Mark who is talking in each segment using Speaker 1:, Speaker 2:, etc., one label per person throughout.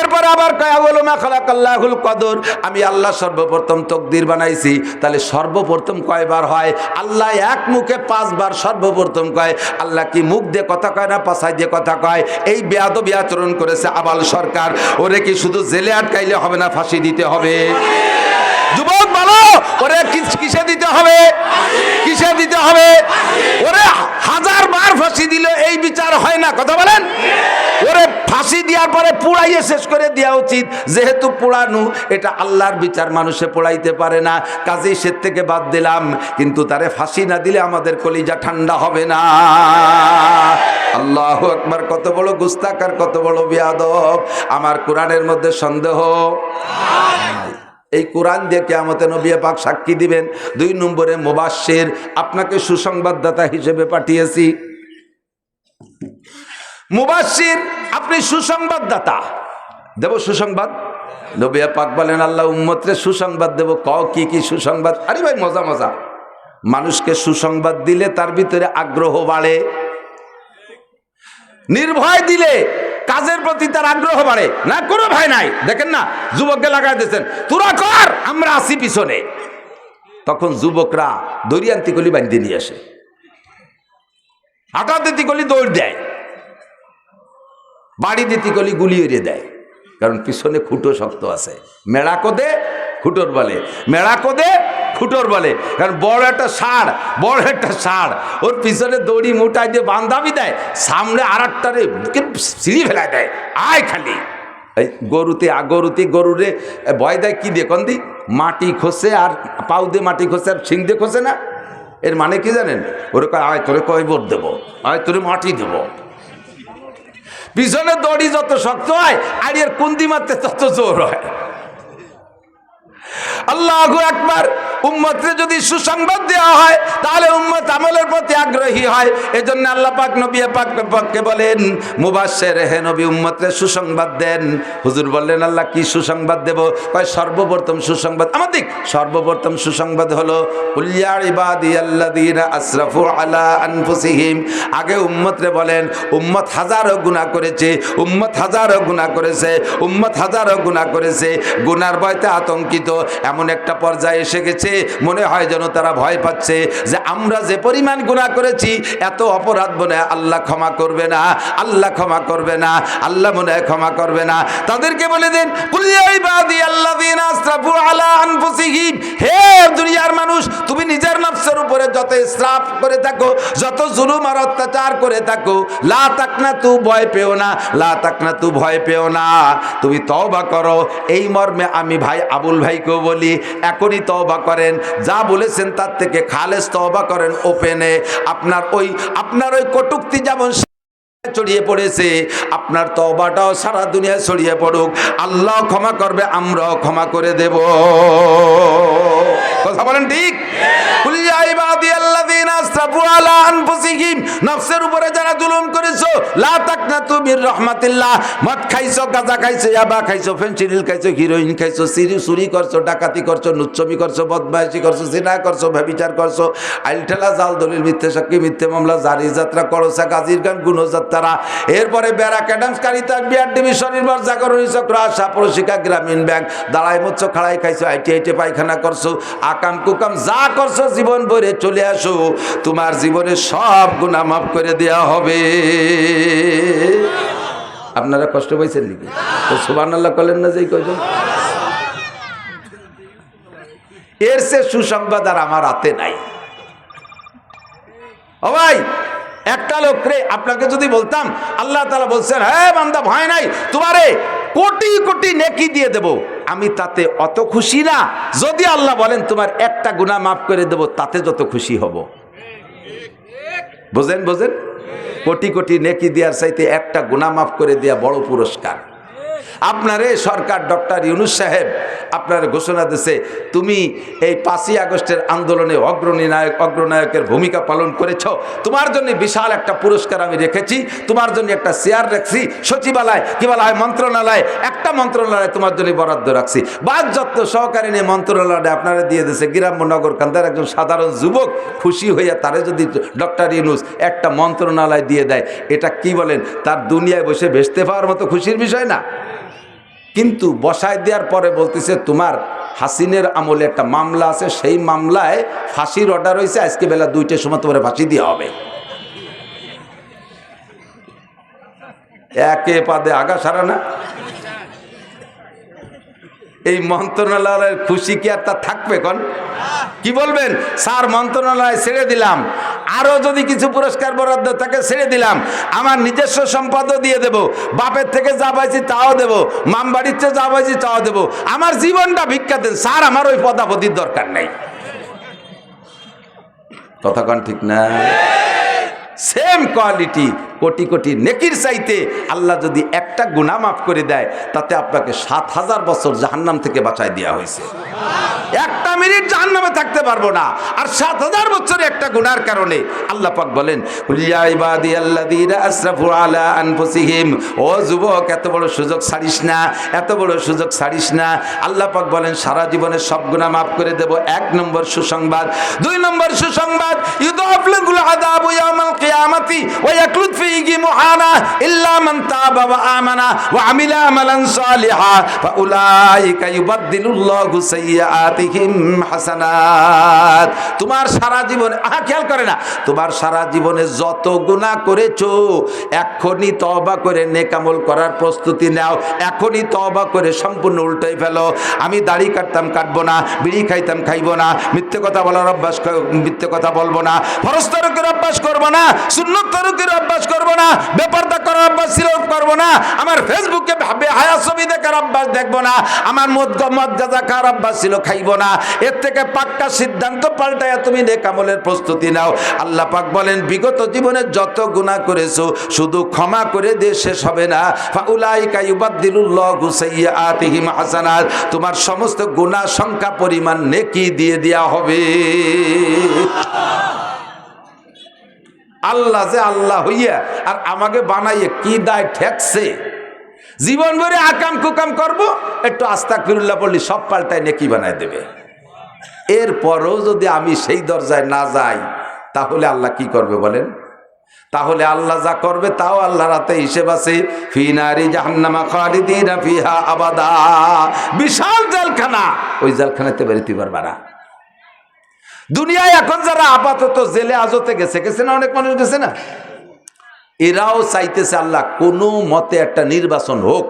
Speaker 1: এরপরে আবার কয়া বলো মা খালাকাল্লাহুল কদর? আমি আল্লাহ সর্বপ্রথম তকদির বানাইছি। তাহলে সর্বপ্রথম কয়বার হয়? আল্লাহ এক মুখে পাঁচবার সর্বপ্রথম কয়। আল্লাহ কি মুখ দিয়ে কথা কয় না পাশায় দিয়ে কথা কয়? এই বেয়াদবি আচরণ করেছে আবাল সরকার। ওরে কি শুধু জেলে আটকাইলে হবে না, ফাঁসি দিতে হবে? যুবক বলো, ওরে কিসে দিতে হবে? কিসে দিতে হবে? ওরে হাজার বার ফাঁসি দিলে এই বিচার হয় না। কথা বলেন? ওরে ফাঁসি দেওয়ার পরে পুড়াইয়ে শেষ করে দেওয়া উচিত। যেহেতু পোড়ানো, এটা আল্লাহর বিচার, মানুষে পোড়াইতে পারে না। কাজেই সে থেকে বাদ দিলাম। কিন্তু তারে ফাঁসি না দিলে আমাদের কলিজা ঠান্ডা হবে না। আল্লাহ একবার কত বড় গুস্তাক আর কত বড় বিয়াদব। আমার কোরআনের মধ্যে সন্দেহ? এই কোরআন দিয়ে কেয়ামতে নবী পাক সাক্ষী দিবেন, দুই নম্বরে মোবাশ্বের আপনাকে সুসংবাদদাতা হিসেবে পাঠিয়েছি। মুবাসির আপনি সুসংবাদদাতা। দেব সুসংবাদ? নবিয়া পাক বলেন, আল্লাহ উম্মতরে সুসংবাদ দেব। ক, কি কি সুসংবাদ? আরে ভাই, মজা মজা। মানুষকে সুসংবাদ দিলে তার ভিতরে আগ্রহ বাড়ে। নির্ভয় দিলে কাজের প্রতি তার আগ্রহ বাড়ে। না, কোনো ভয় নাই। দেখেন না, যুবককে লাগাই দিয়েছেন, তোরা কর, আমরা আসি পিছনে। তখন যুবকরা দরিয়ান্তি কলি বান্ধি নিয়ে আসে। হাঁটা দিতি কলি দৌড় দেয়। বাড়ি দিতি কলি গুলি এড়িয়ে দেয়। কারণ পিছনে খুঁটো শক্ত আছে। মেড়া কোদে খুঁটোর বলে। মেড়া কোদে খুঁটোর বলে। কারণ বড় একটা ষাঁড়, বড় একটা ষাঁড়। ওর পিছনে দড়ি মুটাই দিয়ে বান্ধাবি দেয়, সামনে আর একটারে সিঁড়ি ফেলায় দেয়, আয় খালি। এই গরুতে গরুতে গরুরে ভয় দেয় কি দিয়ে? কোন দি মাটি খসে আর পাউ দিয়ে মাটি খসে আর শিং দিয়ে খসে না? এর মানে কি জানেন? ওরে কয়, আয় তোরে কয় বোর দেবো, আয় তোরে মাটি দেবো। পিছনে দড়ি যত শক্ত হয়, আর এর কুন্দি মারতে তত জোর হয়। আল্লাহ একবার উম্মতরে যদি সুসংবাদ দেওয়া হয়, তাহলে উম্মত আমলের প্রতি আগ্রহী হয়। এজন্য আল্লাহ পাক নবী পাক পাককে বলেন, মুবাশশির, হে নবী উম্মতরে সুসংবাদ দেন। হুজুর বললেন, আল্লাহ, কি সুসংবাদ দেব? কয়, সর্বপ্রথম সুসংবাদ আমাদের সর্বপ্রথম সুসংবাদ হলো কুল্লিয়া ইবাদিয়াল্লাযীনা আসরাফু আলা আনফুসিহিম। আগে উম্মতরে বলেন, উম্মত হাজারো গুনাহ করেছে, উম্মত হাজারো গুনাহ করেছে, উম্মত হাজারো গুনাহ করেছে। গুনার ভয়তে আতঙ্কিত। এমন একটা পর্যায়ে এসে গেছে মনে হয় যেন তারা ভয় পাচ্ছে যে আমরা যে পরিমাণ গুনাহ করেছি, এত অপরাধ মনে আল্লাহ ক্ষমা করবে না, আল্লাহ ক্ষমা করবে না, আল্লাহ মনে ক্ষমা করবে না। তাদেরকে বলে দেন হে দুনিয়ার মানুষ, তুমি নিজের নফসের উপরে যত ইসরাফ করে থাকো, যত জুলুম আর অত্যাচার করে থাকো তু ভয় পেও না তু ভয় পেও না। তুমি করো। এই মর্মে আমি ভাই, আবুল ভাইকেও বলি, এখনই তওবা করেন, যা বলেছেন তার থেকে খালেজ তবা করেন ওপেনে আপনার ওই আপনার ওই কটুক্তি যেমন ছড়িয়ে পড়েছে, আপনার তবাটাও সারা দুনিয়ায় ছড়িয়ে পড়ুক। আল্লাহ ক্ষমা করবে, আমরাও ক্ষমা করে দেব। কথা বলেন ঠিক? নফসের উপরে যারা জুলুম করেছ, লা তাকনাতু মির রাহমাতিল্লাহ, মদ খাইছো, গাঁজা খাইছো, ইয়াবা খাইছো, ফেনসিডিল হিরোইন খাইছো, সিরি চুরি করছ, ডাকাতি করছ নুচ্ছবি করছ, বদমাইশি করছ, জিনা করছ, ব্যভিচার করছ জাল, দলিল, মিথ্যে সাক্ষী, মিথ্যে মামলা, জারি যাত্রা করসা গাজীর গুণযাত্রা এরপরে ব্যারাক অ্যাডামস, কারিতা বিআর ডিভিশন নির্ভর জাগরণী চক্র, আশা গ্রামীণ ব্যাংক দাঁড়াই মচ্ছ খাড়াই খাইছো, আইটি, আইটে, পায়খানা করছ আকাম কুকাম যা করছ, জীবন ভরে চলে আসো। তোমার জীবনে সব গুণা মাফ করে দেয়া হবে। আপনারা কষ্ট পাইছেন নাকি? সুবান আল্লাহ করলেন না যে এই এর সে সুসংবাদ আর আমার হাতে নাই। ও ভাই, একটা লোক রে আপনাকে যদি বলতাম, আল্লাহ তালা বলছেন হ্যাঁ বান্দা, ভয় নাই, তোমারে কোটি কোটি নেকি দিয়ে দেব। আমি তাতে অত খুশি না। যদি আল্লাহ বলেন, তোমার একটা গুণা মাফ করে দেব, তাতে যত খুশি হব। বোঝেন বোঝেন? কোটি কোটি নেকি দেওয়ার চাইতে একটা গুণামাফ করে দেওয়া বড় পুরস্কার। আপনারে সরকার ডক্টর ইউনুস সাহেব আপনার ঘোষণা দিছে, তুমি এই পাঁচই আগস্টের আন্দোলনে অগ্রণী নায়ক, অগ্রনায়কের ভূমিকা পালন করেছ। তোমার জন্য বিশাল একটা পুরস্কার আমি রেখেছি, তোমার জন্য একটা চেয়ার রাখছি, সচিবালয় কি বলা মন্ত্রণালয়, একটা মন্ত্রণালয় তোমার জন্য বরাদ্দ রাখছি। বাদ যত্ন সহকারী নিয়ে মন্ত্রণালয়টা আপনারা দিয়ে দিয়েছে গ্রাম্য নগর কান্দার একজন সাধারণ যুবক খুশি হইয়া তারে যদি ডক্টর ইউনুস একটা মন্ত্রণালয় দিয়ে দেয়, এটা কি বলেন, তার দুনিয়ায় বসে ভেসতে পাওয়ার মতো খুশির বিষয় না? কিন্তু বসায় দেওয়ার পরে বলতেছে, তোমার হাসিনের আমলে একটা মামলা আছে, সেই মামলায় ফাঁসির অর্ডার হয়েছে আজকে বেলা দুইটার সময় তোমার ফাঁসি দেওয়া হবে। একে পাদে আগা সারা না। এই মন্ত্রণালয়ের খুশি কি আর তা থাকবে কন? কি বলবেন? স্যার, মন্ত্রণালয় ছেড়ে দিলাম। আরও যদি কিছু পুরস্কার বরাদ্দ থাকে, ছেড়ে দিলাম। আমার নিজস্ব সম্পদও দিয়ে দেব। বাপের থেকে যা পাইছি তাও দেব। মামবাড়ির চেয়ে যা পাইছি তাও দেব। আমার জীবনটা ভিক্ষা দেন। স্যার, আমার ওই পদাপতির দরকার নেই। কথা কন ঠিক না? সেম কোয়ালিটি কোটি কোটি নেকির চাইতে আল্লাহ যদি একটা গুনাহ মাফ করে দেয়, তাতে আপনাকে সাত হাজার বছর জাহান্নাম থেকে বাঁচায় দেওয়া হয়েছে। একটা মিনিট জাহান্নামে থাকতে পারব না। আর সাত হাজার বছরে একটা গুনার কারণে আল্লাহ পাক বলেন "কুলিয়া ইবাদি আল্লাযীনা আসরাফু আলা আনফুসিহিম, ও যুবক, এত বড় সুযোগ ছাড়িস না, এত বড় সুযোগ ছাড়িস না। আল্লাহ পাক বলেন, সারা জীবনের সব গুনাহ মাফ করে দেব। এক নম্বর সুসংবাদ। দুই নম্বর সুসংবাদ, ইউদাফলুল আযাবু ইয়াউমাল কিয়ামাতি ওয়া ইয়াকলুদ ফীহি মুহানা ইল্লা তাবা তোমার সারা আহা, খেয়াল করে না। তোমার সারা জীবনে যত করে নেকামল করার প্রস্তুতি নাও। এখনই তওবা করে সম্পূর্ণ উল্টাই ফেলো। আমি দাড়ি কাটতাম, কাটবো না। বিড়ি খাইতাম, খাইবো না। মিথ্যে কথা বলার অভ্যাস মিথ্যে কথা বলব না। ফরজ অভ্যাস করব না। সুন্নত তরকের অভ্যাস করব না, বেপরদা করার অভ্যাস ছিল, করব না। আমার ফেসবুকে হায়া ছবি দেখার অভ্যাস দেখব না। আমার মদ গাঁজা খাওয়ার অভ্যাস ছিল, খাইবো না। এর থেকে পাক্কা সিদ্ধান্ত পাল্টায় তুমি নেকামলের প্রস্তুতি নাও। আল্লাহ পাক বলেন, বিগত জীবনে যত গুনাহ করেছ, শুধু ক্ষমা করে দিয়ে শেষ হবে না। হাসানাত তোমার সমস্ত গুনাহ সংখ্যা পরিমাণ নেকি দিয়ে দেয়া হবে। আল্লাহ যে আল্লাহ হইয়া আর আমাকে বানাইয়ে কি দায় ঠেকছে? জীবন ভরে আকাম কুকাম করব, একটু আস্তা ফিরুল্লাহ পড়লি সব পাল্টায় নেকি বানায় দেবে। এরপরও যদি আমি সেই দরজায় না যাই, তাহলে আল্লাহ কি করবে বলেন? তাহলে আল্লাহ যা করবে তাও আল্লাহ রাতে হিসেব আছে। ফিনারি জাহান্নামা খালিদিনা ফিহা আবাদা। বিশাল জেলখানা। ওই জেলখানাতে বেরোতে পারবা না দুনিয়ায় এখন যারা আপাতত জেলে আজতে গেছে গেছে না অনেক মানুষ? গেছে না? এরাও চাইতেছে আল্লাহ কোনো মতে একটা নির্বাচন হোক।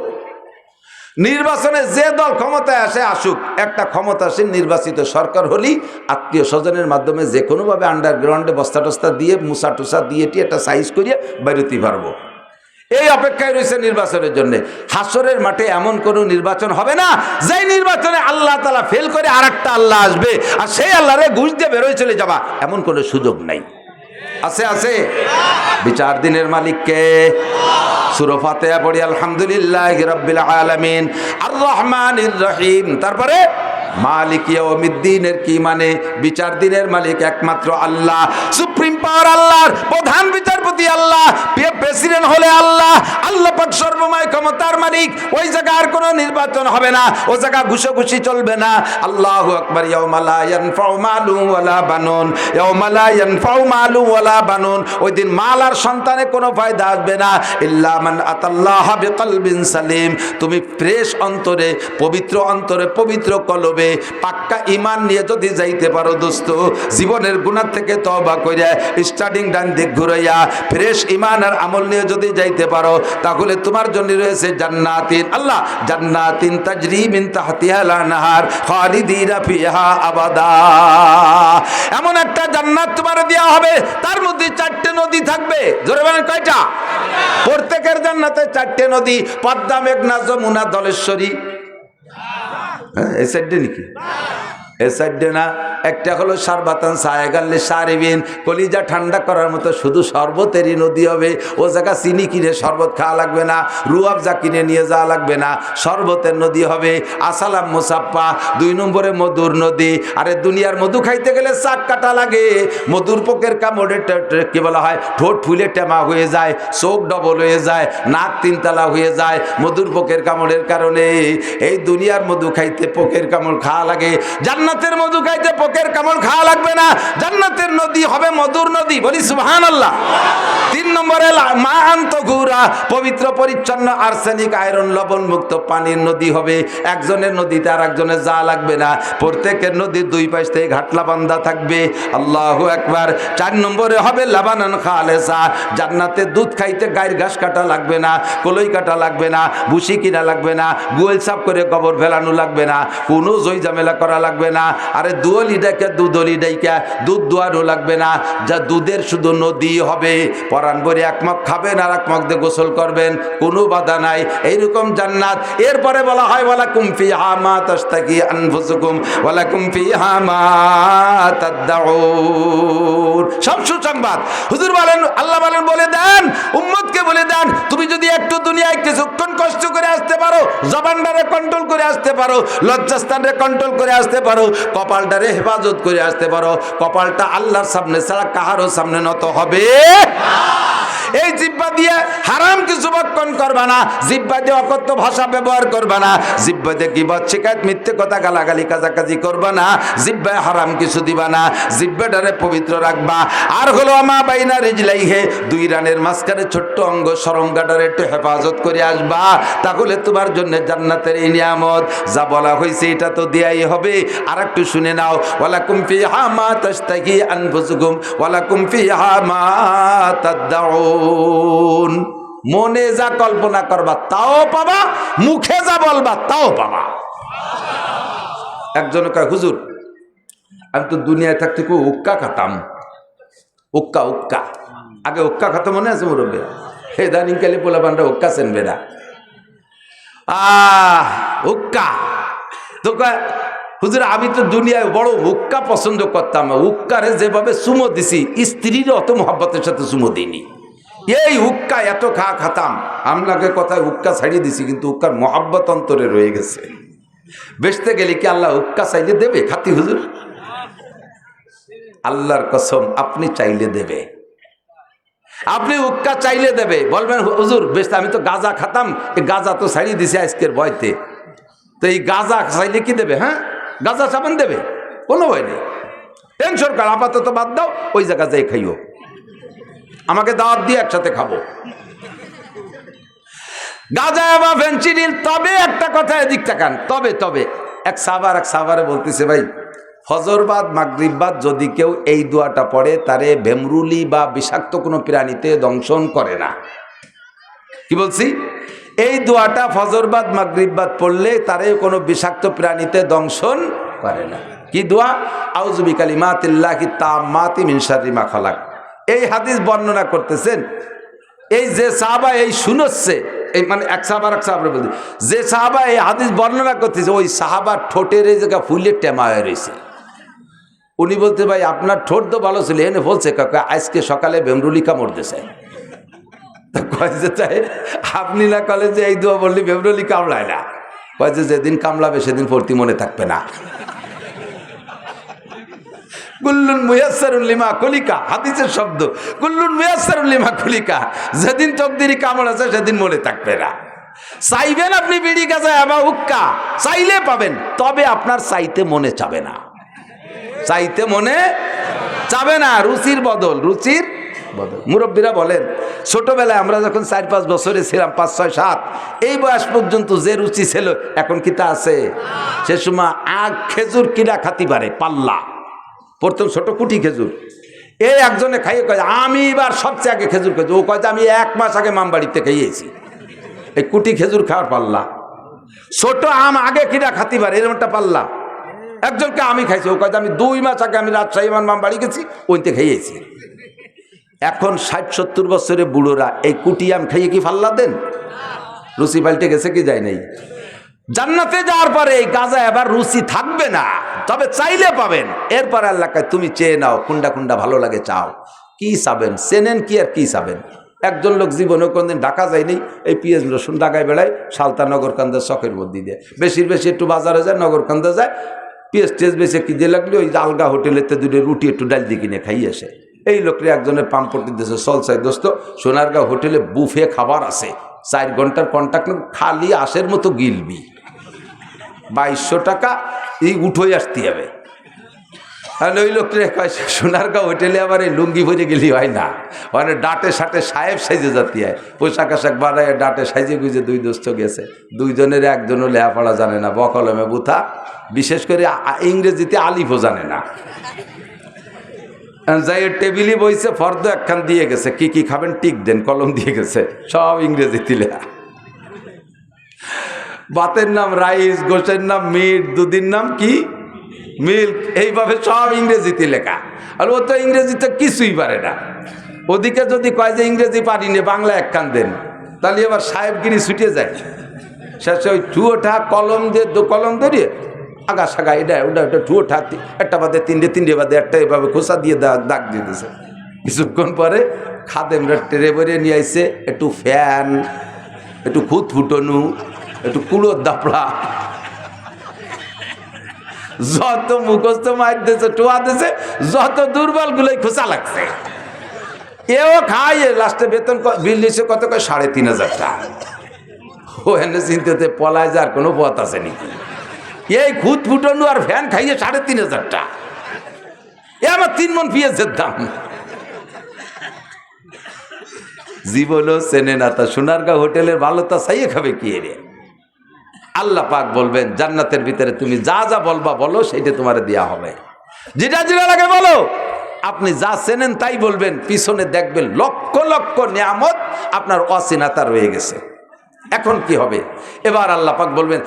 Speaker 1: নির্বাচনে যে দল ক্ষমতায় আসে, আসুক। একটা ক্ষমতাসীন নির্বাচিত সরকার হলেই আত্মীয় স্বজনের মাধ্যমে যে কোনোভাবে আন্ডারগ্রাউন্ডে বস্তা টস্তা দিয়ে মুসা টুসা দিয়ে টিয়ে একটা সাইজ করিয়ে বেরোতে পারব। এই অপেক্ষায় রয়েছে নির্বাচনের জন্য। হাসরের মাঠে এমন কোনো নির্বাচন হবে না, যেই নির্বাচনে আল্লাহ তালা ফেল করে আর একটা আল্লাহ আসবে, আর সেই আল্লাহরে ঘুষ দিয়ে বেরোয় চলে যাবা। এমন কোনো সুযোগ নাই। আছে আছে? বিচার দিনের মালিককে। সুরফাতে পড়ি, আলহামদুলিল্লাহ রব্বিল আলামিন। আর রহমান রহিম। তারপরে, মালিক মানে? বিচার দিনের মালিক একমাত্র আল্লাহ। সুপ্রিম পাওয়ার আল্লাহর প্রধান বিচারপতি আল্লাহ প্রেসিডেন্ট হলে আল্লাহ আল্লাহ পাক সর্বময় ক্ষমতার মালিক। ওই জায়গায় আর কোনো নির্বাচন হবে না, ও জায়গা ঘুষোঘুষি চলবে না। আল্লাহু আকবার বানুন বানুন। ওই দিন মাল আর সন্তানে কোনো ফায়দা আসবে না। ইল্লা মান আতাল্লাহ বিকলবিন সালিম। তুমি ফ্রেশ অন্তরে, পবিত্র অন্তরে, পবিত্র কলবে। পাক্কা ইমান নিয়ে যদি যাইতে পারো দোস্ত, জীবনের গুণার থেকে তবা কইরা স্টার্টিং ডান দিক ঘুরাইয়া ফ্রেশ ইমান আর আমল নিয়ে যদি যাইতে পারো, তাহলে তোমার জন্য রয়েছে জান্নাতিন। আল্লাহ, জান্নাতিন তাজরি মিন তাহতিহা লানহার, খালিদিনা ফিহা আবাদা। এমন একটা জান্নাত তোমার দেওয়া হবে, তার মধ্যে চারটে নদী থাকবে। জোরে বলেন কয়টা? প্রত্যেকের জান্নাতে চারটে নদী, পদ্মা, মেঘনা, যমুনা দলেশ্বরী হ্যাঁ এই সাইডে নাকি? এ সাইডে না একটা হলো সারবাতান সায়গাল্লে সারিবিন, কলিজা ঠান্ডা করার মতো শুধু শরবতেরই নদী হবে। ও জায়গা চিনি কিনে শরবত খাওয়া লাগবে না রুয়াবজা কিনে নিয়ে যাওয়া লাগবে না, শরবতের নদী হবে। আসালাম মুসাপ্পা, দুই নম্বরে মধুর নদী। আরে দুনিয়ার মধু খাইতে গেলে চাক কাটা লাগে। মধুর পোকের কামড়ে কি বলা হয়? ঠোঁট ফুলে টেমা হয়ে যায়, চোখ ডবল হয়ে যায়, নাক তিনতলা হয়ে যায় মধুর পোকের কামড়ের কারণে। এই দুনিয়ার মধু খাইতে পোকের কামড় খাওয়া লাগে। জান্নাত জান্নাতের মধু খাইতে পোকের কামড় খাওয়া লাগবে না। জান্নাতের নদী হবে মধুর নদী। বলি সুবহান আল্লাহ তিন নম্বরে মা ঘুরা, পবিত্র, পরিচ্ছন্ন, আর্সেনিক, আয়রন লবণ মুক্ত পানির নদী হবে। একজনের নদীতে আর একজনের যা লাগবে না। প্রত্যেকের নদীর দুই পাশ থেকে ঘাটলা বান্ধা থাকবে। আল্লাহ একবার চার নম্বরে হবে লাবানান খালেসা। জান্নাতে দুধ খাইতে গায়ের ঘাস কাটা লাগবে না, কলই কাটা লাগবে না, ভুসি কিনা লাগবে না গুয়েল সাফ করে কবর ফেলানো লাগবে না, কোনো জয় ঝামেলা করা লাগবে না। আরে দুয়লি ডাইকা, দুধলি ডাইকা, দুধ দোয়ারও লাগবে না। যা দুধের শুধু নদী হবে, পরাণ ভরে একমক খাবেন আর একমক দিয়ে গোসল করবেন, কোনো বাধা নাই। এইরকম জান্নাত। এরপরে বলা হয় ওয়ালা কুমফি হামা তাস্তাকি আনফুসুকুম ওয়ালা কুমফি হামা তাদ্দাউন। সব সুসংবাদ। হুজুর বলেন, আল্লাহ বলেন, বলে দেন, উম্মতকে বলে দেন, তুমি যদি একটু দুনিয়ায় কিছুক্ষণ কষ্ট করে আসতে পারো, জবানটারে কন্ট্রোল করে আসতে পারো, লজ্জাস্থানরে কন্ট্রোল করে আসতে পারো কপালটারে হেফাজত করে আসতে পারো। কপালটা আল্লাহর সামনে ছাড়া কাহারও সামনে নত হবে এই জিব্বা দিয়ে হারাম কিছু বক্ষণ করবা না। জিব্বা দিয়ে অকথ্য ভাষা ব্যবহার করবা না। জিব্বা দিয়ে গিবত শিকায়ত, মিথ্যে কথা, গালাগালি, কাজাকাজি করবা না। জিব্বায় হারাম কিছু দিবা না। জিব্বাটারে পবিত্র রাখবা। আর হলো আমা বাইনা রিজলাই হে দুই রানের মাঝখানে ছোট্ট অঙ্গ সরঙ্গাটারে একটু হেফাজত করে আসবা। তাহলে তোমার জন্য জান্নাতের এই নিয়ামত। যা বলা হয়েছে এটা তো দেয়াই হবে। আর একটু শুনে নাও। ওয়ালা কুমফি হামা তাস্তাকি আনফুসুকুম। ওয়ালা কুমফি হামা তাদ্দাউন। মনে যা কল্পনা করবা, তাও পাবা, মুখে যা বলবা, তাও পাবা। একজনে কয়, হুজুর, আমি তো দুনিয়ায় থাকতে খুব উক্কা খাতাম। উক্কা উক্কা। আগে উক্কা খাতাম মনে আছে মুরব্বী পোলা পান্ডা উক্কা চেনবে না। আহ, উক্কা। তো হুজুর, আমি তো দুনিয়ায় বড় উক্কা পছন্দ করতাম। উক্কারে যেভাবে সুমো দিছি, স্ত্রীর অত মহাব্বতের সাথে সুমো দিইনি। এই হুক্কা এত খা খাতাম। আমলাকে কথায় হুক্কা ছাড়িয়ে দিছি, কিন্তু উক্কার মহাব্বত অন্তরে রয়ে গেছে। বেচতে গেলে কি আল্লাহ হুক্কা চাইলে দেবে, খাতি হুজুর? আল্লাহর কসম, আপনি চাইলে দেবে। আপনি উক্কা চাইলে দেবে। বলবেন, হুজুর বেশ আমি তো গাজা খাতাম এই গাজা তো ছাড়িয়ে দিছে আজকের বয়তে তো এই গাজা চাইলে কি দেবে হ্যাঁ? গাজা সাবান দেবে? কোনো ভয় নেই। টেনশন কর, আপাতত বাদ দাও, ওই জায়গা যাই খাইও। আমাকে দাওয়াত দিয়ে একসাথে খাব। গাজা বা ভেঞ্চিনিল তবে একটা কথা এদিক তাকান। তবে তবে, এক সাবার এক সাবারে বলতেছে, ভাই ফজরবাদ মাগরিববাদ যদি কেউ এই দোয়াটা পড়ে, তারে ভেমরুলি বা বিষাক্ত কোনো প্রাণীতে দংশন করে না। কি বলছি? এই দোয়াটা ফজরবাদ মাগরিববাদ পড়লে তারে কোনো বিষাক্ত প্রাণীতে দংশন করে না। কি দোয়া? আউজুবি কালিমাতিল্লাহি তাম্মাতি মিন শাররি মা খালাক। এই হাদিস বর্ণনা করতেছেন। এই যে সাহাবা এই শুনচ্ছে এই মানে এক সাহাবার এক সাহাবার বলতে যে সাহাবা এই হাদিস বর্ণনা করতেছে, ওই সাহাবার ঠোঁটের এই জায়গা ফুলে টেমা হয়ে রয়েছে। উনি বলতে, ভাই, আপনার ঠোঁট তো ভালো ছিল, এনে বলছে কাকা, আজকে সকালে ভেমরুলি কামড় দিছে কয় যে, তাই, আপনি না কলেজে এই দোয়া বললি ভেমরুলি কামড়ায় না। কয় যে, যেদিন কামড়াবে সেদিন ভর্তি মনে থাকবে না। কুল্লুন মুয়াসসারুল্লিমা কলিকা, হাদিসের শব্দ। কুল্লুন মুয়াসসারুল্লিমা কলিকা, যেদিন তকদিরি কামড় আছে, সেদিন মনে থাকবে না। চাইবেন আপনি বিড়ি গাছায় আবার হুক্কা চাইলে পাবেন, তবে আপনার চাইতে মনে চাবে না। চাইতে মনে চাবে না, রুচির বদল রুচির বদল। মুরব্বীরা বলেন, ছোটবেলায় আমরা যখন চার পাঁচ বছরে ছিলাম, পাঁচ, ছয়, সাত, এই বয়স পর্যন্ত যে রুচি ছিল, এখন কি তা আছে? সে সময় আগ খেজুর কিরা খাতি পারে পাল্লা। প্রথম ছোট কুটি খেজুর। এই একজনে খাইয়ে কয়, আমি এবার সবচেয়ে আগে খেজুর খেয়েছি। ও কয় আমি এক মাস আগে মামবাড়িতে খাইয়েছি এই কুটি খেজুর খাওয়ার পাল্লা। ছোট আম আগে কিরা খাতি পারে এরকমটা পাল্লা। একজনকে আমি খাইছি, ও কয় আমি দুই মাস আগে আমি রাজশাহী মান মামবাড়ি গেছি, ওইতে খাইয়েছি এখন ষাট সত্তর বছরে বুড়োরা এই কুটি আম খাইয়ে কি ফাল্লা দেন? রুচি পাল্টে গেছে কি যায় নাই? জান্নাতে যাওয়ার পরে এই গাজা এবার রুচি থাকবে না তবে চাইলে পাবেন। এরপর আল্লাহ কয়, তুমি চেয়ে নাও কুন্ডা কুন্ডা ভালো লাগে চাও। কি চাবেন? চেনেন কি আর কি চাবেন? একজন লোক জীবনে কোনদিন ঢাকা যায়নি এই পিএস রসুন ঢাকায় বেড়ায় সালতা নগরকান্দা শখের মধ্যে দিয়ে। বেশির বেশি একটু বাজারে যায় নগরকান্দা যায় পিএস টেস বেশি কি দিয়ে লাগলে ওই আলগা হোটেলেতে দুটো রুটি একটু ডাল দিয়ে কিনে খাই আসে। এই লোকটি একজনের পাম্পটি দিয়েছে সলসাই দোস্ত সোনারগাঁও হোটেলে বুফে খাবার আছে চার ঘণ্টার কন্ট্যাক্ট খালি আশের মতো গিলবি। বাইশশো টাকা, এই উঠোই আসতে হবে। আর ওই লোকটা কয় সোনারগাঁও হোটেলে আবার এই লুঙ্গি ভরে গেলি হয় না। মানে ডাটে সাটে সাহেব সাইজে জাতি হয়। পোশাক আশাক বানায় ডাটে সাইজে গুজে দুই দোস্ত গেছে। দুইজনের একজনও লেহাপড়া জানে না, বকলমে বুথা। বিশেষ করে ইংরেজিতে আলিফও জানে না। যাই টেবিলে বইছে, ফর্দ একখান দিয়ে গেছে। কি কি খাবেন? টিক দেন, কলম দিয়ে গেছে। সব ইংরেজিতে লেখা। ভাতের নাম রাইস গোসের নাম মিট, দুদিন নাম কি? মিল্ক, এইভাবে সব ইংরেজিতে লেখা। আর ও তো ইংরেজিতে কিছুই পারে না। ওদিকে যদি কয় যে ইংরেজি পারি না, বাংলা একখান দেন, তাহলে এবার সাহেবগিরি ছুটে যায়। শেষে ওই টুয়োটা কলম দিয়ে দু কলম ধরিয়ে আগা সাগা, এটা, ওটা ওটা টুয়োটা একটা বাদে তিনটে তিনটে বাদে একটা এভাবে খোসা দিয়ে দাগ দিয়ে দিছে। কিছুক্ষণ পরে খাদেমরা টেরে বেরে নিয়ে আইসে একটু ফ্যান, একটু খুঁত ফুটনু একটু কুলোর দাপড়া। যত মুখস্থ মার দিয়েছে টোয়া দিয়েছে যত দুর্বল গুলোই খোঁচা লাগছে। এও খাই লাস্টে বেতন বিল দিয়েছে কত কয়? সাড়ে তিন হাজার টাকা। ও এনে চিন্তাতে পলায় যার কোনো পথ আছে নাকি? এই খুদ ফুটনু আর ফ্যান খাইয়ে সাড়ে তিন হাজার টাকা। এ আমার তিন মন পেঁয়াজের দাম। জীবনও চেনে না, তা সোনারগাঁও হোটেলের ভালো তা সাইয়ে খাবে কি রে? আল্লাহ পাক বলবেন, জান্নাতের ভিতরে তুমি যা যা বলবা বলো, সেইটা তোমার দেয়া হবে। যেটা যেটা লাগে বলো। আপনি যা চেনেন তাই বলবেন, পিছনে দেখবেন লক্ষ লক্ষ নিয়ামত আপনার অচেনাতা রয়ে গেছে। এখন কি হবে? এবার আল্লাহ পাক বলবেন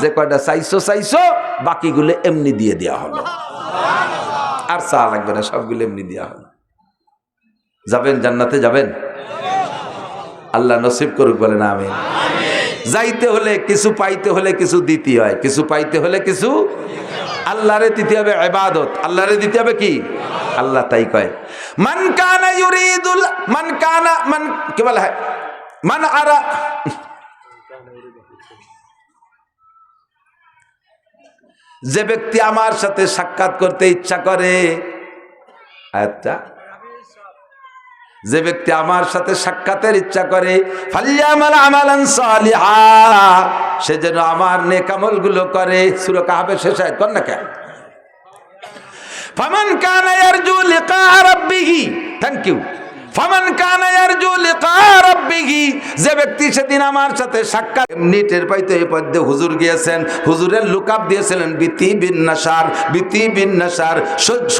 Speaker 1: যে কয়টা চাইছো চাইছো, বাকিগুলো এমনি দিয়ে দেওয়া হলো। আর চা লাগবে না, সবগুলো এমনি দেওয়া হলো। যাবেন জান্নাতে যাবেন? আল্লাহ নসিব করুক বলে না আমি যাইতে হলে কিছু, পাইতে হলে কিছু দিতে হয়। কিছু পাইতে হলে কিছু আল্লাহরে দিতে হবে ইবাদত। আল্লাহরে দিতে হবে কি? আল্লাহ তাই কয়। মান কানা ইউরিদুল, মান কানা, মান, কি বলা? হয় মান আরা যে ব্যক্তি আমার সাথে সাক্ষাৎ করতে ইচ্ছা করে আচ্ছা যে ব্যক্তি আমার সাথে সাক্ষাতের ইচ্ছা করে সে যেন আমার নেকামলগুলো করে। সুর কাহাবে শেষ হয় কর না কেন? থ্যাংক ইউ ফামান কানা ইয়ারজু লিকা রাব্বিহি, যে ব্যক্তি সেদিন আমার সাথে সাক্ষাৎ এমনি টের পাইতে এই পদ্মে হুজুর গিয়েছেন। হুজুরের লুকআপ দিয়েছিলেন, বিতি বিন নাসার, বিতি বিন নাসার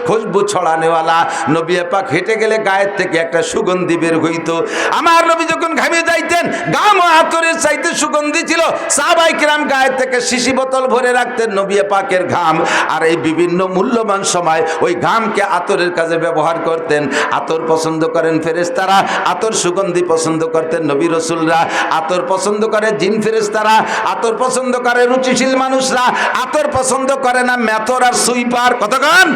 Speaker 1: খুশবু ছড়ানেওয়ালা। নবী পাক হেঁটে গেলে গায়ের থেকে একটা সুগন্ধি বের হইতো। আমার নবী যখন ঘামে যাইতেন গাম আতরের চাইতে সুগন্ধি ছিল। সাহাবাই কিরাম গায়ের থেকে শিশি বোতল ভরে রাখতেন নবী পাকের ঘাম। আর এই বিভিন্ন মূল্যবান সময় ওই ঘামকে আতরের কাজে ব্যবহার করতেন। আতর পছন্দ করেন ফেরেশতারা আতর সুগন্ধি পছন্দ করতেন নবী রসুলরা। আতর পছন্দ করে জিন ফেরেশতারা, আতর পছন্দ করে রুচিশীল মানুষরা, আতর পছন্দ করে না মেথর আর সুইপার। কতক্ষণ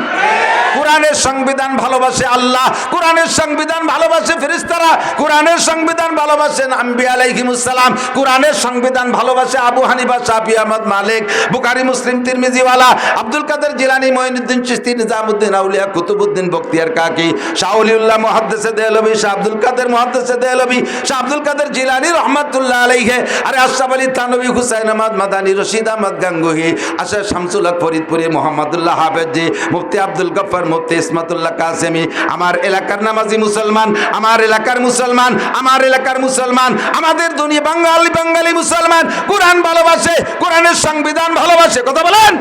Speaker 1: কোরআনের সংবিধান ভালোবাসে আল্লাহ, কোরআনের সংবিধান ভালোবাসে ফেরেশতারা, কোরআনের সংবিধান ভালোবাসেন আম্বি আলাইহিমুসসালাম, কোরআনের সংবিধান ভালোবাসে Abu Hanifa Shafi Ahmad, Malik Bukhari Muslim, তিরমিজিওয়ালা, Abdul Qadir Jilani, Moinuddin Chishti, Nizamuddin Auliya, Qutbuddin Bakhtiyar Kaki Shah Waliullah মুহাদ্দিসে Dehlavi Shah Abdul Qadir মুহাদ্দিসে Dehlavi Shah Abdul Qadir Jilani রহমাতুল্লাহ আলাইহি, আরে আশরাফ আলী থানভী হুসাইন আহমদ, মাদানী রশিদ আহমদ গাঙ্গুহি আশা শামসুল ফরিদপুরি, মোহাম্মদুল্লাহ হাফেজি, মুফতি আব্দুল গফর, মুফতি ইসমাতুল্লাহ কাসেমি, আমার এলাকার নামাজি মুসলমান, আমার এলাকার মুসলমান, আমার এলাকার মুসলমান, আমাদের দুনিয়া বাঙালি বাঙালি মুসলমান, কোরআন ভালোবাসে, কোরআনের সংবিধান ভালোবাসে, কথা বলেন?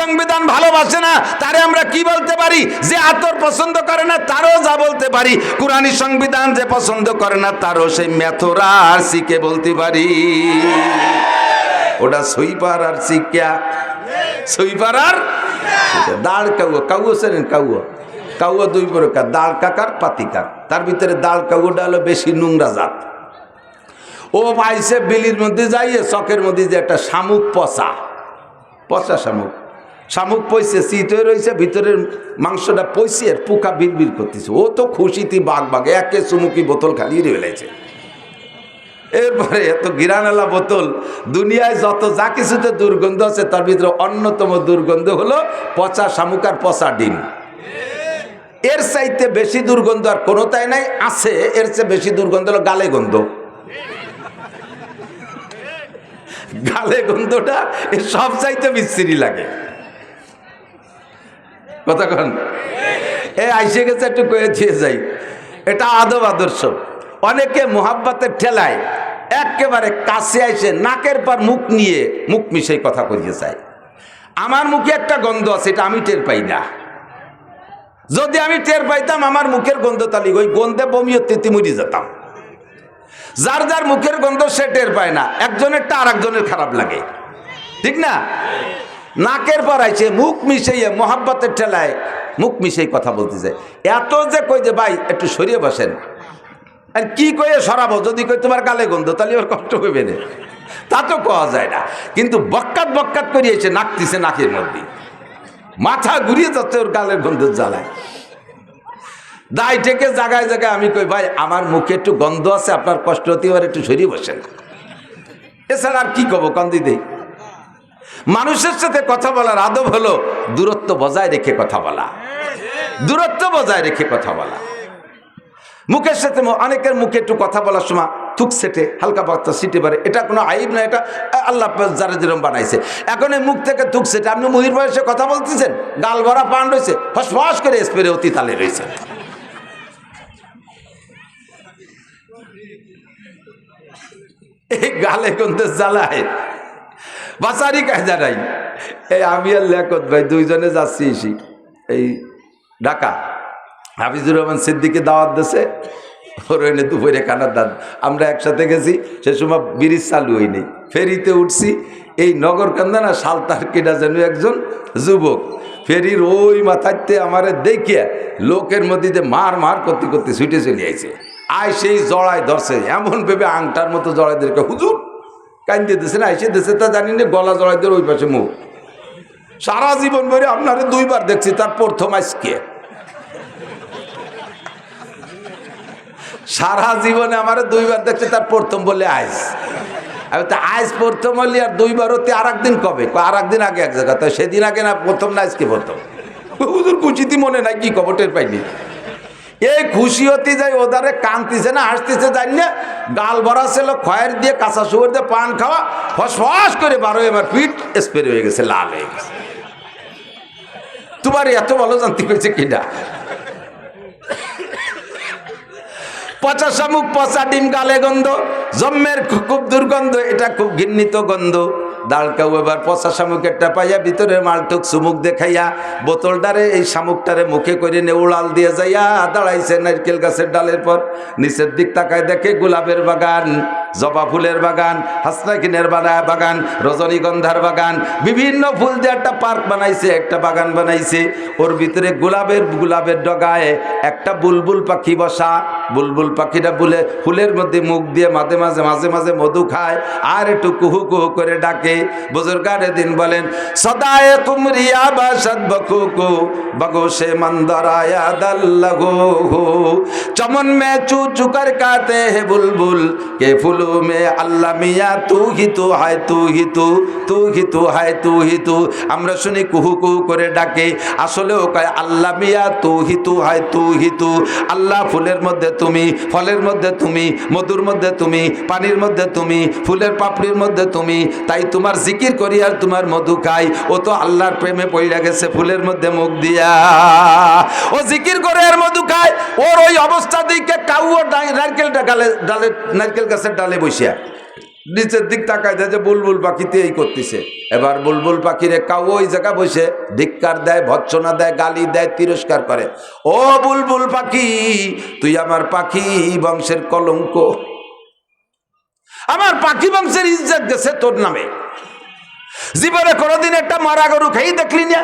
Speaker 1: সংবিধান ভালোবাসে না, তারে আমরা কি বলতে পারি? যে আতর পছন্দ করে না, তারও যা বলতে পারি। কোরআনী সংবিধান যে পছন্দ করে না, তারও সেই মেথরা আর শিখে বলতে পারি। ওটা সুইপার আর শিক্ষা। সুইপার আর দাঁড় কাউয়া কাউয়া সেরেন কাউয়া। কাউয়া দুই প্রকার দাঁড় কাকার পাতিকার তার ভিতরে দাঁড় কাউয়াটা হলো বেশি নোংরা জাত। ও পাইছে বিলির মধ্যে যাইয়ে, চকের মধ্যে যে একটা শামুক পচা। পচা শামুক। শামুক পয়সে চিত হয়ে রয়েছে ভিতরের মাংসটা আর পোকা বিড়বিড় করতেছে। ও তো খুশিতে বাঘ বাঘ, একে চুমুকি বোতল খালিয়ে ফেলেছে। এরপরে এত গিরানালা বোতল, দুনিয়ায় যত যা কিছুতে দুর্গন্ধ আছে, তার ভিতরে অন্যতম দুর্গন্ধ হলো পচা শামুক আর পচা ডিম। এর চাইতে বেশি দুর্গন্ধ আর কোনোটাই নাই, আছে, এর চেয়ে বেশি দুর্গন্ধ হলো গালে গন্ধ। গালে গন্ধটা এ সব চাইতে বিশ্রী লাগে। কতক্ষণ এ আইসে গেছে একটু কয়ে দিয়ে যাই। এটা আদব আদর্শ। অনেকে মোহাব্বতের ঠেলায় একেবারে কাছে আইসে নাকের পর মুখ নিয়ে মুখ মিশে কথা করিয়ে যায় আমার মুখে একটা গন্ধ আছে, এটা আমি টের পাই না। যদি আমি টের পাইতাম, আমার মুখের গন্ধ তালি, ওই গন্ধে বমিও তেতি মরি যেতাম। যার যার মুখের গন্ধ সে টের পায় না, একজনেরটা আর একজনের খারাপ লাগে। ঠিক না? নাকের পর আইছে মুখ মিশাইয়ে মোহাব্বতের ঠেলায় মুখ মিশাই কথা বলতে যায় এত যে কই যে, ভাই, একটু সরিয়ে বসেন। আর কি কয়ে সরাবো? যদি কই তোমার গালে গন্ধ, তাহলে ওর কষ্ট হইবে না। তা তো কওয়া যায় না। কিন্তু বক্কাত বক্কাত করিয়েছে নাকতিছে নাকের মধ্যে। মাথা ঘুরিয়ে যাচ্ছে ওর গালের গন্ধের জ্বালায়। দায় থেকে জায়গায় জায়গায় আমি কই, ভাই, আমার মুখে একটু গন্ধ আছে, আপনার কষ্ট হতে পারে, একটু সরিয়ে বসেন। এছাড়া আর কি কব? কন্দি দেই মানুষের সাথে কথা বলার আদব হলো দূরত্ব বজায় রেখে কথা বলা। দূরত্ব বজায় রেখে কথা বলা। মুখের সাথে অনেকের মুখে একটু কথা বলার সময় থুক সেটে, হালকা পাত্তা সিটে পারে এটা কোনো আইব না, এটা আল্লাহ যারা যেরকম বানাইছে। এখন এই মুখ থেকে থুক সেটে, আপনি মুহির বয়সে কথা বলতেছেন, গাল ভরা পান রয়েছে ফস ফস করে স্প্রে অতি তালে রয়েছে এই গালে গন্ধে জ্বালায়। বাসারি কায়দা নাই। এই আমি আর লেখত ভাই, দুইজনে যাচ্ছি এসি এই ঢাকা। হাফিজুর রহমান সিদ্দিকে দাওয়াত দিছে। ওর এনে দুপুরে কানার দান আমরা একসাথে গেছি, সে সময় ব্রিজ চালু হয়নি। ফেরিতে উঠছি, এই নগর কান্দানা সালতার কেটা যেন একজন যুবক। ফেরির ওই মাথাতে আমারে দেখিয়া লোকের মধ্যে মার মার করতে করতে ছুটে চলে আইছে। আয় সেই জড়ায় ধরছে, এমন ভেবে আংটার মতো জড়াই দিকে হুজুর কান্দে দিছে না, এসে দেশে তা জানি না, গলা জড়াই দিয়ে ওই পাশে মুখ। সারা জীবন ভরে আপনারে দুইবার দেখছি, তার প্রথম আজকে। সারা জীবনে আমার দুইবার দেখছি, তার প্রথম বলে আইস। আইস প্রথম হলি আর দুইবার হতে আর একদিন কবে? আর একদিন আগে এক জায়গা তো সেদিন আগে না, প্রথম না, আজকে প্রথম? হুজুর, খুশিতি মনে নাই, কি খবর টের পাইনি? এই খুশি হতে যাই, ওদারে কানতিছে না, হাসতেছে জানি না। গাল ভরা ছিল, খয়ের দিয়ে কাঁচা সুগর দিয়ে পান খাওয়া ফস ফস করে বারো এবার পিঠ স্প্রে হয়ে গেছে, লাল হয়ে গেছে। তোমার এত ভালো জানতে পেরেছে কিনা? পচা শামুক, পচা ডিম, গালে গন্ধ, জম্মের খুব দুর্গন্ধ, এটা খুব ঘৃণিত গন্ধ। দাঁড়কাও এবার পচা শামুকেরটা পাইয়া ভিতরে মালটুক চুমুক দেখাইয়া বোতলটারে এই শামুকটারে মুখে করে নে উড়াল দিয়ে যাইয়া দাঁড়াইছে নারকেল গাছের ডালের পর। নিচের দিক তাকায় দেখে গোলাপের বাগান, জবা ফুলের বাগান হাসনাকিনের বানা- বাগান, রজনীগন্ধার বাগান, বিভিন্ন ফুল দিয়ে একটা পার্ক বানাইছে, একটা বাগান বানাইছে। ওর ভিতরে গোলাপের গোলাপের ডগায় একটা বুলবুল পাখি বসা। বুলবুল পাখিটা বুলে ফুলের মধ্যে মুখ দিয়ে মাঝে মাঝে মাঝে মাঝে মধু খায়। আর একটু কুহু কুহু করে ডাকে। বলেন, সদায় কুমরিয়া বগো সে চমন মে চু কাতে হে বুলবুল, কে ফুলু মে মিয়া, তু হি তু হায়, তু হি তু তু হি তু হায়, তু হি তু। আমরা শুনি কুহু কুহু করে ডাকে, আসলেও কয় আল্লাহ মিয়া, তু হি তু হায়, তু হি তু। আল্লাহ, ফুলের মধ্যে তুমি, ফলের মধ্যে তুমি, মধুর মধ্যে তুমি, পানির মধ্যে তুমি, ফুলের পাপড়ির মধ্যে তুমি, তাই তোমার জিকির করি আর তোমার মধু খাই। ও তো আল্লাহর প্রেমে পড়ে গেছে ফুলের মধ্যে মুখ দিয়া। ও জিকির করে আর মধু খায়। ওর ওই অবস্থা দিকে কাউ নারকেলটা গালে ডালে নারকেল গাছের ডালে বসিয়া। নিচের দিক তাকায় দেয় যে বুলবুল পাখিতে এই করতেছে। এবার বুলবুল পাখিরে কাউ ওই জায়গা বসে ধিক্কার দেয়, ভৎসনা দেয়, গালি দেয়, তিরস্কার করে। ও বুলবুল পাখি, তুই আমার পাখি বংশের কলঙ্ক। আমার পাখি বংশের ইজ্জত গেছে তোর নামে। জীবনে কোনোদিন একটা মারা গরু খেয়ে দেখলি না?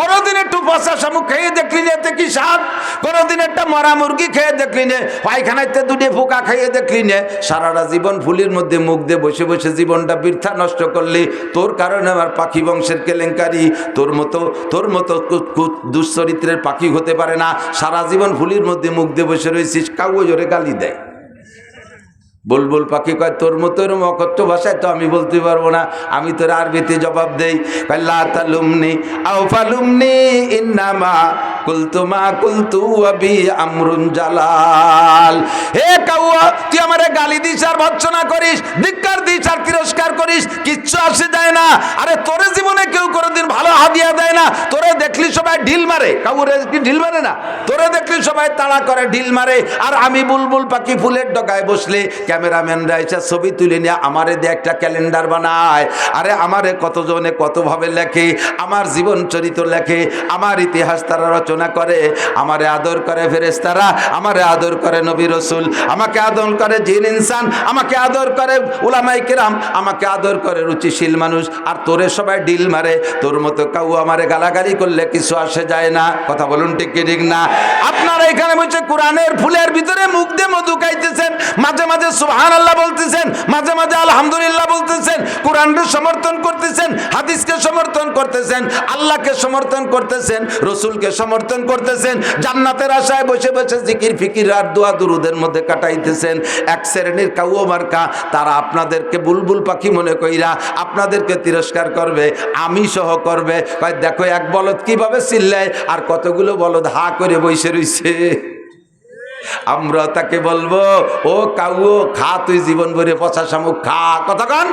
Speaker 1: কোনোদিন একটু পচা শামুক খেয়ে দেখলি না? এতে কি স্বাদ? কোনোদিন একটা মরা মুরগি খেয়ে দেখলি না? পায়খানাতে দুটি পোকা খেয়ে দেখলি না? সারাটা জীবন ফুলির মধ্যে মুখ দিয়ে বসে বসে জীবনটা বৃথা নষ্ট করলি। তোর কারণে আমার পাখি বংশের কেলেঙ্কারি। তোর মতো তোর মতো দুশ্চরিত্রের পাখি হতে পারে না। সারা জীবন ফুলির মধ্যে মুখ দিয়ে বসে রয়েছিস কাউ জোরে গালি দেয়। বুলবুল পাখি কয়, তোর মতো এরম অকথ্য ভাষায় তো আমি বলতে পারব না। আমি তোর আরবিতে জবাব দেই। কয়, লা তালুমনি, আও ফালুমনি, ইন্নামা কুলতু কুলতু আবি হে কিচ্ছু না। তোরে জীবনে কেউ দেখলি সবাই ঢিল মারে। না? দেখলি সবাই তাড়া করে ঢিল মারে। আর আমি বুলবুল পাখি ফুলের ডগায় বসলে ক্যামেরাম্যানরা এসে ছবি তুলে নিয়ে আমারে দিয়ে একটা ক্যালেন্ডার বানায়। আরে আমারে কতজনে কতভাবে লেখে, আমার জীবন চরিত্র লেখে, আমার ইতিহাস তারা রচনা করে, আমারে আদর করে ফেরেস্তারা আমারে আদর করে নবী রসুল, আমাকে আদর করে জিন ইনসান, আমাকে আদর করে উলামাই কেরাম, আমাকে আদর করে রুচিশীল মানুষ। আর তোরে সবাই ডিল মারে, তোর মতো কাউ আমারে গালাগালি করলে কিছু আসে যায় না। কথা বলুন ঠিক কি ঠিক না? আপনারা এখানে বলছে কোরআনের ফুলের ভিতরে মুখ দিয়ে মধু খাইতেছেন, মাঝে মাঝে সুবহান আল্লাহ বলতেছেন, মাঝে মাঝে আলহামদুলিল্লাহ বলতেছেন, কোরআনকে সমর্থন করতেছেন, হাদিসকে সমর্থন করতেছেন, আল্লাহকে সমর্থন করতেছেন, রসুলকে সমর্থন করতেছেন, জান্নাতের আশায় বসে বসে জিকির ফিকির আর দোয়া দুরুদের মধ্যে কাটাইতেছেন। এক শ্রেণির কাউও মার্কা, তারা আপনাদেরকে বুলবুল পাখি মনে কইরা আপনাদেরকে তিরস্কার করবে, আমি সহ করবে। দেখো এক বলদ কীভাবে চিল্লায়, আর কতগুলো বলদ হা করে বসে রইছে। আমরা তাকে বলব, ও কাউ খা তুই জীবন ভরে পচা শামুক, খা। কতক্ষণ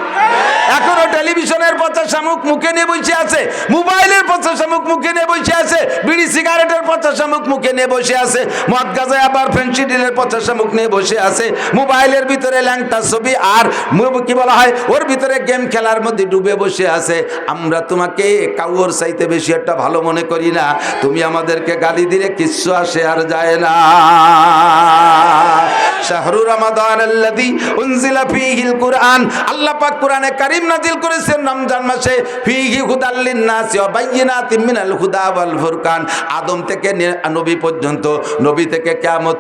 Speaker 1: এখনও টেলিভিশনের পচা শামুক মুখে নিয়ে বসে আছে, মোবাইলের পচা শামুক মুখে নিয়ে বসে আছে, বিড়ি সিগারেটের পচা শামুক মুখে নিয়ে বসে আছে, মদ গাজায় আবার ফেন্সিডিলের পচা শামুক নিয়ে বসে আছে, মোবাইলের ভিতরে ল্যাংটা ছবি আর কি বলা হয়, ওর ভিতরে গেম খেলার মধ্যে ডুবে বসে আছে। আমরা তোমাকে কাউর চাইতে বেশি একটা ভালো মনে করি না, তুমি আমাদেরকে গালি দিলে কিচ্ছু আসে আর যায় না। কুরআন। হুদা আদম থেকে নবী পর্যন্ত, নবী থেকে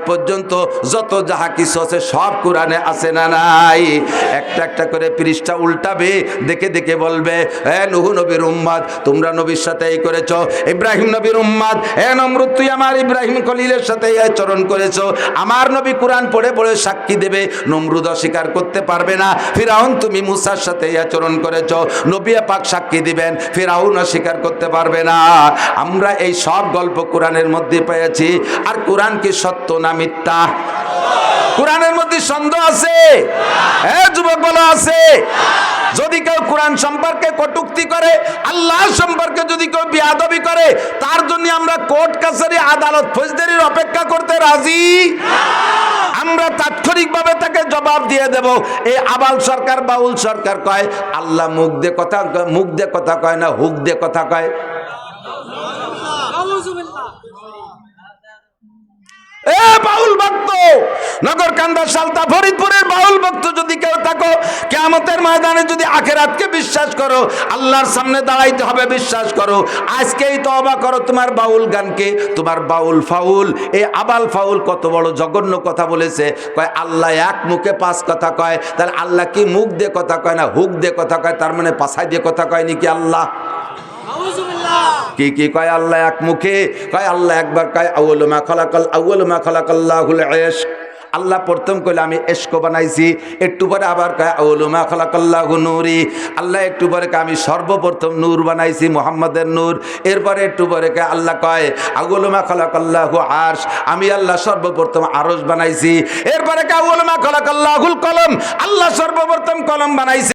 Speaker 1: পর্যন্ত যত যাহা আছে সব কোরআনে আছে না নাই? একটা একটা করে পৃষ্ঠা উল্টাবে, দেখে দেখে বলবে, এ নুহু নবীর উম্মাদ, তোমরা নবীর সাথে এই করেছ। ইব্রাহিম নবীর উম্মাদ, এ নমরুদ, তুই আমার ইব্রাহিম খলিলের সাথে এই আচরণ করেছ। আমার নবী কোরআন পড়ে পড়ে সাক্ষী দেবে, নমরুদ অস্বীকার করতে পারবে না। ফিরাউন, তুমি মুসার সাথে আচরণ করেছ, নবী পাক সাক্ষী দিবেন, ফিরাউন অস্বীকার করতে পারবে না। আমরা এই সব গল্প কোরআনের মধ্যে পেয়েছি। আর কোরআন কি সত্য না মিথ্যা? কোরআনের মধ্যে সন্দেহ আছে? হ্যাঁ যুবক বলো, আছে। যদি কেউ কোরআন সম্পর্কে কটুক্তি করে, আল্লাহ সম্পর্কে যদি কেউ বিয়াদবি করে, তার জন্য আমরা কোর্ট কাছারি আদালত ফৌজদারির অপেক্ষা করতে রাজি? আমরা তাৎক্ষণিকভাবে তাকে জবাব দিয়ে দেব। এই আবাল সরকার, বাউল সরকার কয়, আল্লাহ মুখ দে কথা মুখ দে কথা কয় না, হুক দে কথা কয়। এ বাউল ভক্ত! নগর কান্দা সালতা, ফরিদপুরের বাউল ভক্ত যদি কেউ থাকো, কেয়ামতের ময়দানে যদি আখেরাতকে বিশ্বাস করো, আল্লাহর সামনে দাঁড়াইতে হবে, বিশ্বাস করো। আজকেই তো করো তোমার বাউল গানকে, তোমার বাউল ফাউল। এই আবাল ফাউল কত বড় জঘন্য কথা বলেছে। কয়, আল্লাহ এক মুখে পাঁচ কথা কয়, তাহলে আল্লাহ কি মুখ দিয়ে কথা কয় না হুক দিয়ে কথা কয়, তার মানে পাশায় দিয়ে কথা কয় নাকি আল্লাহ? কি কি? কয় আল্লাহ এক মুখে, কয় আল্লাহ একবার কয় আউ্ল মা খলাকাল আউ্ল মা খলাকাল্লাহুল ইশক। আল্লাহ প্রথম কইলে, আমি এসকো বানাইছি। একটু পরে আবার কয় আউলুমা খলাকাল্লাহু নূরি। আল্লাহ একটু পরে কয়, আমি সর্বপ্রথম নূর বানাইছি, মোহাম্মদের নূর। এরপরে একটু পরে কয়, আল্লাহ কয় আউলুমা খলাকাল্লাহু আরশ। আমি আল্লাহ সর্বপ্রথম আরশ বানাইছি। এরপরে কয় আউলুমা খলাকাল্লাহুল কলম। আল্লাহ সর্বপ্রথম কলম বানাইছি।